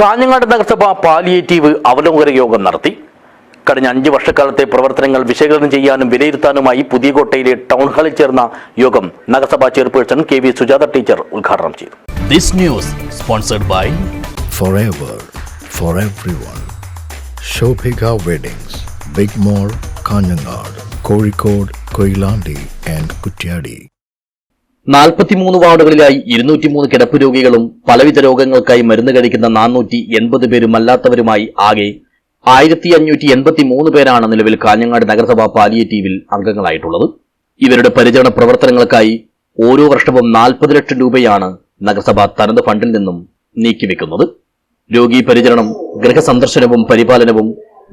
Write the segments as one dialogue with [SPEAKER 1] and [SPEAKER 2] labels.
[SPEAKER 1] കാഞ്ഞങ്ങാട് നഗരസഭ പാലിയേറ്റീവ് അവലോകന യോഗം നടത്തി. കഴിഞ്ഞ അഞ്ച് വർഷക്കാലത്തെ പ്രവർത്തനങ്ങൾ വിശകലനം ചെയ്യാനും വിലയിരുത്താനുമായി പുതിയകോട്ടയിലെ ടൗൺ ഹാളിൽ ചേർന്ന യോഗം നഗരസഭാ chairperson K V Sujatha teacher ഉദ്ഘാടനം ചെയ്തു.
[SPEAKER 2] This This news sponsored by
[SPEAKER 3] for everyone Shobhika weddings big mall Kanhangad Kozhikode Koyilandy and Kutyadi.
[SPEAKER 1] നാൽപ്പത്തിമൂന്ന് വാർഡുകളിലായി ഇരുന്നൂറ്റിമൂന്ന് കിടപ്പ് രോഗികളും പലവിധ രോഗങ്ങൾക്കായി മരുന്ന് കഴിക്കുന്ന നാനൂറ്റി എൺപത് പേരും അല്ലാത്തവരുമായി ആകെ ആയിരത്തി അഞ്ഞൂറ്റി എൺപത്തി മൂന്ന് പേരാണ് നിലവിൽ കാഞ്ഞങ്ങാട് നഗരസഭാ പാലിയേറ്റീവിൽ അംഗങ്ങളായിട്ടുള്ളത്. ഇവരുടെ പരിചരണ പ്രവർത്തനങ്ങൾക്കായി ഓരോ വർഷവും നാൽപ്പത് ലക്ഷം രൂപയാണ് നഗരസഭ തനത് ഫണ്ടിൽ നിന്നും നീക്കിവെക്കുന്നത്. രോഗി പരിചരണം ഗൃഹസന്ദർശനവും പരിപാലനവും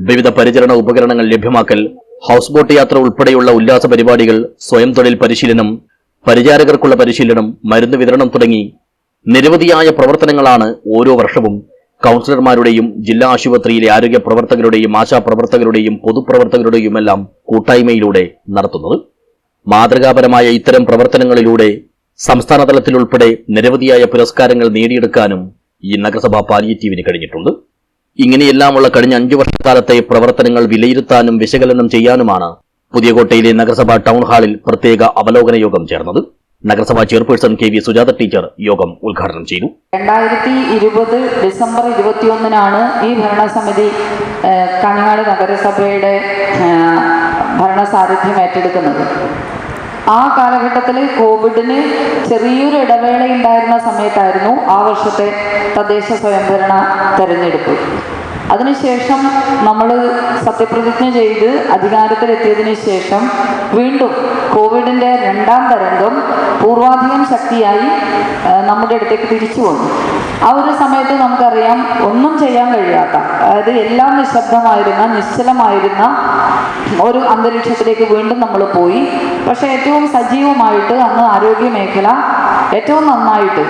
[SPEAKER 1] വിവിധ പരിചരണ ഉപകരണങ്ങൾ ലഭ്യമാക്കൽ ഹൗസ് ബോട്ട് യാത്ര ഉൾപ്പെടെയുള്ള ഉല്ലാസ പരിപാടികൾ സ്വയം തൊഴിൽ പരിശീലനം പരിചാരകർക്കുള്ള പരിശീലനം മരുന്ന് വിതരണം തുടങ്ങി നിരവധിയായ പ്രവർത്തനങ്ങളാണ് ഓരോ വർഷവും കൗൺസിലർമാരുടെയും ജില്ലാ ആശുപത്രിയിലെ ആരോഗ്യ പ്രവർത്തകരുടെയും ആശാപ്രവർത്തകരുടെയും പൊതുപ്രവർത്തകരുടെയുമെല്ലാം കൂട്ടായ്മയിലൂടെ നടത്തുന്നത്. മാതൃകാപരമായ ഇത്തരം പ്രവർത്തനങ്ങളിലൂടെ സംസ്ഥാന തലത്തിലുൾപ്പെടെ നിരവധിയായ പുരസ്കാരങ്ങൾ നേടിയെടുക്കാനും ഈ നഗരസഭാ പാലിയേറ്റീവിന് കഴിഞ്ഞിട്ടുണ്ട്. ഇങ്ങനെയെല്ലാമുള്ള കഴിഞ്ഞ അഞ്ചു വർഷക്കാലത്തെ പ്രവർത്തനങ്ങൾ വിലയിരുത്താനും വിശകലനം ചെയ്യാനുമാണ് പുതിയകോട്ടയിലെ നഗരസഭാ ടൗൺ ഹാളിൽ പ്രത്യേക അവലോകന യോഗം ചേർന്നത് നഗരസഭാ chairperson K V Sujatha teacher യോഗം ഉദ്ഘാടനം ചെയ്തു.
[SPEAKER 4] രണ്ടായിരത്തി ഇരുപത് ഡിസംബർ ഇരുപത്തിയൊന്നിനാണ് ഈ ഭരണസമിതി കാഞ്ഞങ്ങാട് നഗരസഭയുടെ ഭരണസാരഥ്യം ഏറ്റെടുക്കുന്നത്. ആ കാലഘട്ടത്തിൽ കോവിഡിന് ചെറിയൊരു ഇടവേള ഉണ്ടായിരുന്ന സമയത്തായിരുന്നു ആ വർഷത്തെ തദ്ദേശ സ്വയംഭരണ തെരഞ്ഞെടുപ്പ്. അതിനുശേഷം നമ്മൾ സത്യപ്രതിജ്ഞ ചെയ്ത് അധികാരത്തിലെത്തിയതിനു ശേഷം വീണ്ടും കോവിഡിന്റെ രണ്ടാം തരംഗം പൂർവാധികം ശക്തിയായി നമ്മുടെ അടുത്തേക്ക് തിരിച്ചു വന്നു. ആ ഒരു സമയത്ത് നമുക്കറിയാം ഒന്നും ചെയ്യാൻ കഴിയാത്ത അതായത് എല്ലാം നിശബ്ദമായിരുന്ന നിശ്ചലമായിരുന്ന ഒരു അന്തരീക്ഷത്തിലേക്ക് വീണ്ടും നമ്മൾ പോയി. പക്ഷേ ഏറ്റവും സജീവമായിട്ട് അന്ന് ആരോഗ്യ മേഖല ഏറ്റവും നന്നായിട്ട്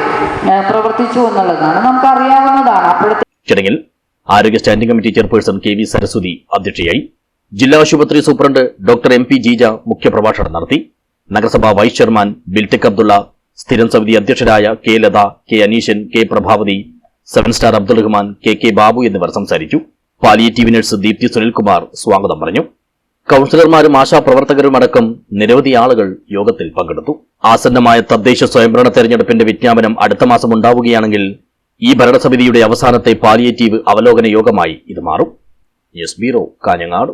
[SPEAKER 4] പ്രവർത്തിച്ചു എന്നുള്ളതാണ്. നമുക്കറിയാവുന്നതാണ് അപ്പോഴത്തെ
[SPEAKER 1] ചടങ്ങിൽ ആരോഗ്യ standing committee chairperson K V Saraswathi അധ്യക്ഷയായി ജില്ലാ ആശുപത്രി superintendent doctor M P Jeeja മുഖ്യപ്രഭാഷണം നടത്തി. നഗരസഭാ വൈസ് ചെയർമാൻ ബിൽടെക് അബ്ദുള്ള സ്ഥിരം സമിതി അധ്യക്ഷരായ K Latha K Aneeshan K Prabhavathi seven star Abdul Rahman K K Babu എന്നിവർ സംസാരിച്ചു. പാലിയേറ്റീവ് നഴ്സ് ദീപ്തി സുനിൽകുമാർ സ്വാഗതം പറഞ്ഞു. കൌൺസിലർമാരും ആശാപ്രവർത്തകരും അടക്കം നിരവധി ആളുകൾ യോഗത്തിൽ പങ്കെടുത്തു. ആസന്നമായ തദ്ദേശ സ്വയംഭരണ തെരഞ്ഞെടുപ്പിന്റെ വിജ്ഞാപനം അടുത്ത മാസം ഉണ്ടാവുകയാണെങ്കിൽ ഈ ഭരണസമിതിയുടെ അവസാനത്തെ പാലിയേറ്റീവ് അവലോകന യോഗമായി ഇത് മാറും. News bureau Kanhangad.